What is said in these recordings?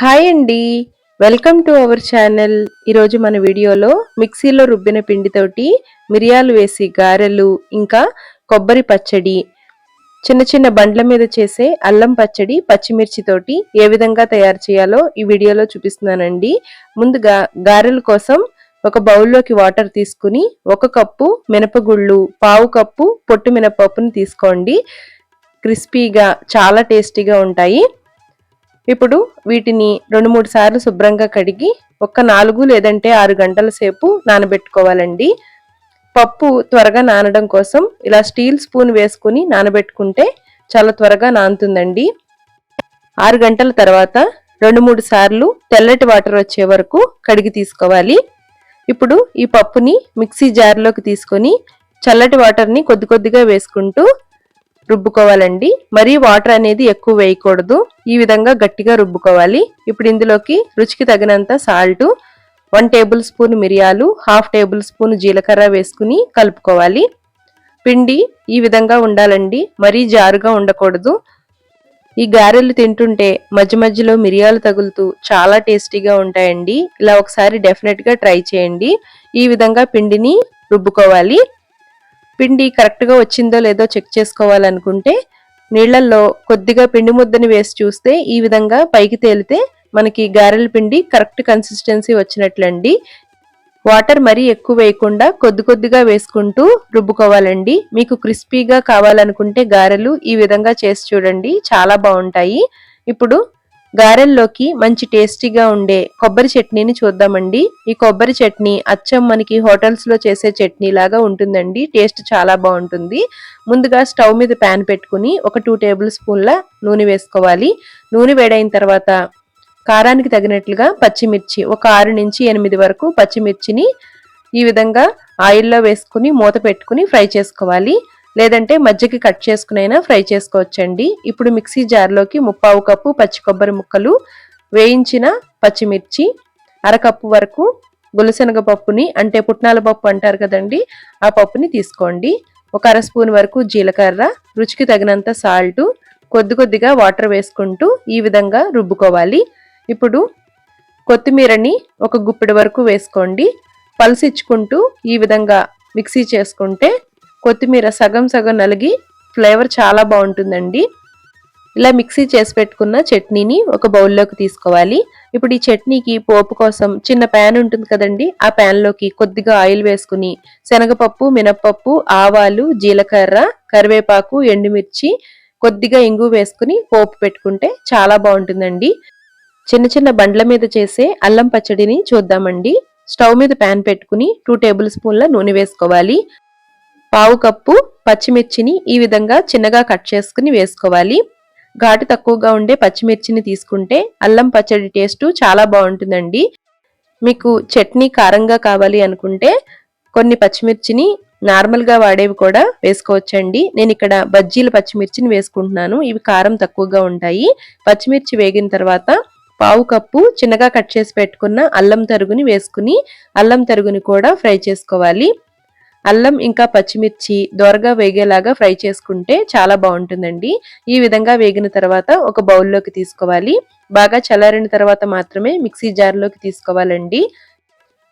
Hi అండి. Welcome to our channel. ఈరోజు మన వీడియోలో మిక్సీలో రుబ్బిన పిండితోటి మిరియాలు వేసి గారెలు ఇంకా కొబ్బరి పచ్చడి చిన్న చిన్న బండ్ల మీద చేసే అల్లం పచ్చడి పచ్చిమిర్చితోటి ఏ విధంగా తయారు చేయాలో ఈ వీడియోలో చూపిస్తున్నానండి. ముందుగా గారెల కోసం ఒక బౌల్లోకి వాటర్ తీసుకుని ఒక కప్పు మినపగుళ్ళు పావు కప్పు పొట్టు మినపప్పుని తీసుకోండి. క్రిస్పీగా చాలా టేస్టీగా ఉంటాయి. ఇప్పుడు వీటిని రెండు మూడు సార్లు శుభ్రంగా కడిగి ఒక నాలుగు లేదంటే ఆరు గంటల సేపు నానబెట్టుకోవాలండి. పప్పు త్వరగా నానడం కోసం ఇలా స్టీల్ స్పూన్ వేసుకుని నానబెట్టుకుంటే చాలా త్వరగా నానుతుందండి. ఆరు గంటల తర్వాత రెండు మూడు సార్లు తెల్లటి వాటర్ వచ్చే వరకు కడిగి తీసుకోవాలి. ఇప్పుడు ఈ పప్పుని మిక్సీ జార్లోకి తీసుకొని చల్లటి వాటర్ని కొద్ది కొద్దిగా వేసుకుంటూ రుబ్బుకోవాలండి. మరీ వాటర్ అనేది ఎక్కువ వేయకూడదు. ఈ విధంగా గట్టిగా రుబ్బుకోవాలి. ఇప్పుడు ఇందులోకి రుచికి తగినంత సాల్ట్ వన్ టేబుల్ స్పూన్ మిరియాలు హాఫ్ టేబుల్ స్పూన్ జీలకర్ర వేసుకుని కలుపుకోవాలి. పిండి ఈ విధంగా ఉండాలండి. మరీ జారుగా ఉండకూడదు. ఈ గారెలు తింటుంటే మధ్య మధ్యలో మిరియాలు తగులుతూ చాలా టేస్టీగా ఉంటాయండి. ఇలా ఒకసారి డెఫినెట్గా ట్రై చేయండి. ఈ విధంగా పిండిని రుబ్బుకోవాలి. పిండి కరెక్ట్గా వచ్చిందో లేదో చెక్ చేసుకోవాలనుకుంటే నీళ్ళల్లో కొద్దిగా పిండి ముద్దని వేసి చూస్తే ఈ విధంగా పైకి తేలితే మనకి గారెల పిండి కరెక్ట్ కన్సిస్టెన్సీ వచ్చినట్లండి. వాటర్ మరీ ఎక్కువ వేయకుండా కొద్ది కొద్దిగా వేసుకుంటూ రుబ్బుకోవాలండి. మీకు క్రిస్పీగా కావాలనుకుంటే గారెలు ఈ విధంగా చేసి చూడండి చాలా బాగుంటాయి. ఇప్పుడు గారెల్లోకి మంచి టేస్టీగా ఉండే కొబ్బరి చట్నీని చూద్దామండి. ఈ కొబ్బరి చట్నీ అచ్చం మనకి హోటల్స్లో చేసే చట్నీ లాగా ఉంటుందండి. టేస్ట్ చాలా బాగుంటుంది. ముందుగా స్టవ్ మీద ప్యాన్ పెట్టుకుని ఒక టూ టేబుల్ స్పూన్ల నూనె వేసుకోవాలి. నూనె వేడైన తర్వాత కారానికి తగినట్లుగా పచ్చిమిర్చి ఒక ఆరు నుంచి ఎనిమిది వరకు పచ్చిమిర్చిని ఈ విధంగా ఆయిల్లో వేసుకుని మూత పెట్టుకుని ఫ్రై చేసుకోవాలి. లేదంటే మజ్జిగ కట్ చేసుకునైనా ఫ్రై చేసుకోవచ్చండి. ఇప్పుడు మిక్సీ జార్లోకి ముప్పావు కప్పు పచ్చి కొబ్బరి ముక్కలు వేయించిన పచ్చిమిర్చి అరకప్పు వరకు గులసెనగ పప్పుని అంటే పుట్నాల పప్పు అంటారు కదండి ఆ పప్పుని తీసుకోండి. ఒక అర స్పూన్ వరకు జీలకర్ర రుచికి తగినంత సాల్ట్ కొద్ది కొద్దిగా వాటర్ వేసుకుంటూ ఈ విధంగా రుబ్బుకోవాలి. ఇప్పుడు కొత్తిమీరని ఒక గుప్పిడి వరకు వేసుకోండి. పలుసిచ్చుకుంటూ ఈ విధంగా మిక్సీ చేసుకుంటే కొత్తిమీర సగం సగం నలిగి ఫ్లేవర్ చాలా బాగుంటుందండి. ఇలా మిక్సీ చేసి పెట్టుకున్న చట్నీని ఒక బౌల్లోకి తీసుకోవాలి. ఇప్పుడు ఈ చట్నీకి పోపు కోసం చిన్న ప్యాన్ ఉంటుంది కదండి ఆ ప్యాన్లోకి కొద్దిగా ఆయిల్ వేసుకుని శనగపప్పు మినప్పప్పు ఆవాలు జీలకర్ర కరివేపాకు ఎండుమిర్చి కొద్దిగా ఇంగు వేసుకుని పోపు పెట్టుకుంటే చాలా బాగుంటుందండి. చిన్న చిన్న బండ్ల మీద చేసే అల్లం పచ్చడిని చూద్దామండి. స్టవ్ మీద ప్యాన్ పెట్టుకుని టూ టేబుల్ స్పూన్ల నూనె వేసుకోవాలి. పావు కప్పు పచ్చిమిర్చిని ఈ విధంగా చిన్నగా కట్ చేసుకుని వేసుకోవాలి. ఘాటు తక్కువగా ఉండే పచ్చిమిర్చిని తీసుకుంటే అల్లం పచ్చడి టేస్ట్ చాలా బాగుంటుందండి. మీకు చట్నీ కారంగా కావాలి అనుకుంటే కొన్ని పచ్చిమిర్చిని నార్మల్గా వాడేవి కూడా వేసుకోవచ్చండి. నేను ఇక్కడ బజ్జీల పచ్చిమిర్చిని వేసుకుంటున్నాను. ఇవి కారం తక్కువగా ఉంటాయి. పచ్చిమిర్చి వేగిన తర్వాత పావు కప్పు చిన్నగా కట్ చేసి పెట్టుకున్న అల్లం తరుగుని వేసుకుని అల్లం తరుగుని కూడా ఫ్రై చేసుకోవాలి. అల్లం ఇంకా పచ్చిమిర్చి దోరగా వేగేలాగా ఫ్రై చేసుకుంటే చాలా బాగుంటుందండి. ఈ విధంగా వేగిన తర్వాత ఒక బౌల్లోకి తీసుకోవాలి. బాగా చల్లారిన తర్వాత మాత్రమే మిక్సీ జార్లోకి తీసుకోవాలండి.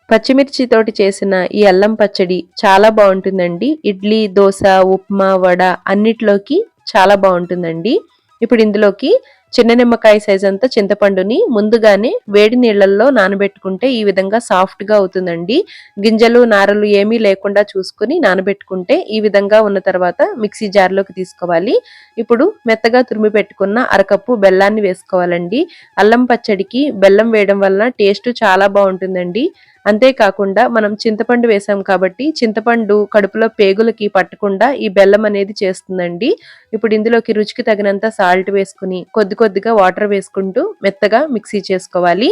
పచ్చిమిర్చి తోటి చేసిన ఈ అల్లం పచ్చడి చాలా బాగుంటుందండి. ఇడ్లీ దోశ ఉప్మా వడ అన్నిట్లోకి చాలా బాగుంటుందండి. ఇప్పుడు ఇందులోకి చిన్న నిమ్మకాయ సైజ్ అంతా చింతపండుని ముందుగానే వేడి నీళ్ళలో నానబెట్టుకుంటే ఈ విధంగా సాఫ్ట్గా అవుతుందండి. గింజలు నారలు ఏమీ లేకుండా చూసుకుని నానబెట్టుకుంటే ఈ విధంగా ఉన్న తర్వాత మిక్సీ జార్లోకి తీసుకోవాలి. ఇప్పుడు మెత్తగా తురిమి పెట్టుకున్న అరకప్పు బెల్లాన్ని వేసుకోవాలండి. అల్లం పచ్చడికి బెల్లం వేయడం వలన టేస్ట్ చాలా బాగుంటుందండి. అంతేకాకుండా మనం చింతపండు వేసాం కాబట్టి చింతపండు కడుపులో పేగులకి పట్టకుండా ఈ బెల్లం అనేది చేస్తుందండి. ఇప్పుడు ఇందులోకి రుచికి తగినంత సాల్ట్ వేసుకుని కొద్ది కొద్దిగా వాటర్ వేసుకుంటూ మెత్తగా మిక్సీ చేసుకోవాలి.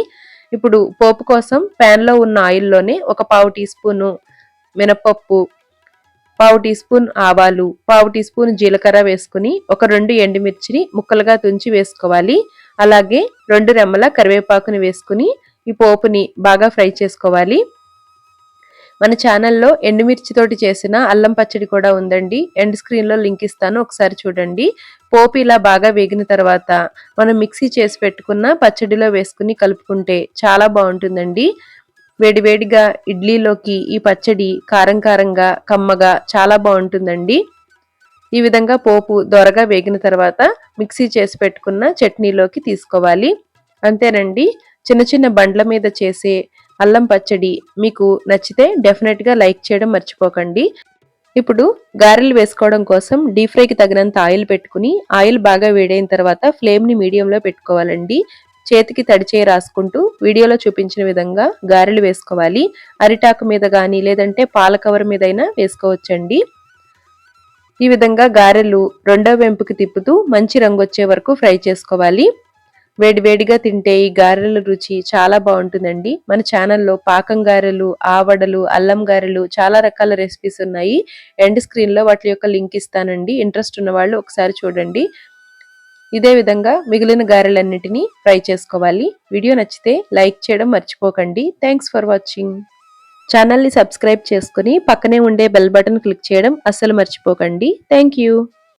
ఇప్పుడు పోపు కోసం ప్యాన్లో ఉన్న ఆయిల్లోనే ఒక పావు టీ స్పూను మినపప్పు పావు టీ స్పూన్ ఆవాలు పావు టీ స్పూన్ జీలకర్ర వేసుకుని ఒక రెండు ఎండుమిర్చిని ముక్కలుగా తుంచి వేసుకోవాలి. అలాగే రెండు రెమ్మల కరివేపాకుని వేసుకుని ఈ పోపుని బాగా ఫ్రై చేసుకోవాలి. మన ఛానల్లో ఎండుమిర్చితోటి చేసిన అల్లం పచ్చడి కూడా ఉందండి. ఎండ్ స్క్రీన్లో లింక్ ఇస్తాను ఒకసారి చూడండి. పోపు ఇలా బాగా వేగిన తర్వాత మనం మిక్సీ చేసి పెట్టుకున్న పచ్చడిలో వేసుకుని కలుపుకుంటే చాలా బాగుంటుందండి. వేడివేడిగా ఇడ్లీలోకి ఈ పచ్చడి కారం కారంగా కమ్మగా చాలా బాగుంటుందండి. ఈ విధంగా పోపు దొరగా వేగిన తర్వాత మిక్సీ చేసి పెట్టుకున్న చట్నీలోకి తీసుకోవాలి. అంతేనండి. చిన్న చిన్న బండ్ల మీద చేసే అల్లం పచ్చడి మీకు నచ్చితే డెఫినెట్గా లైక్ చేయడం మర్చిపోకండి. ఇప్పుడు గారెలు వేసుకోవడం కోసం డీప్ ఫ్రైకి తగినంత ఆయిల్ పెట్టుకుని ఆయిల్ బాగా వేడైన తర్వాత ఫ్లేమ్ని మీడియంలో పెట్టుకోవాలండి. చేతికి తడిచేయి రాసుకుంటూ వీడియోలో చూపించిన విధంగా గారెలు వేసుకోవాలి. అరిటాకు మీద కానీ లేదంటే పాల కవర్ మీదైనా వేసుకోవచ్చండి. ఈ విధంగా గారెలు రెండో వెంపుకి తిప్పుతూ మంచి రంగు వచ్చే వరకు ఫ్రై చేసుకోవాలి. వేడివేడిగా తింటే ఈ గారెల రుచి చాలా బాగుంటుందండి. మన ఛానల్లో పాకం గారెలు ఆవడలు అల్లం గారెలు చాలా రకాల రెసిపీస్ ఉన్నాయి. ఎండ్ స్క్రీన్లో వాటి యొక్క లింక్ ఇస్తానండి. ఇంట్రెస్ట్ ఉన్న వాళ్ళు ఒకసారి చూడండి. ఇదే విధంగా మిగిలిన గారెలన్నిటినీ ఫ్రై చేసుకోవాలి. వీడియో నచ్చితే లైక్ చేయడం మర్చిపోకండి. Thanks for watching. ఛానల్ని సబ్స్క్రైబ్ చేసుకుని పక్కనే ఉండే బెల్ బటన్ క్లిక్ చేయడం అస్సలు మర్చిపోకండి. Thank you.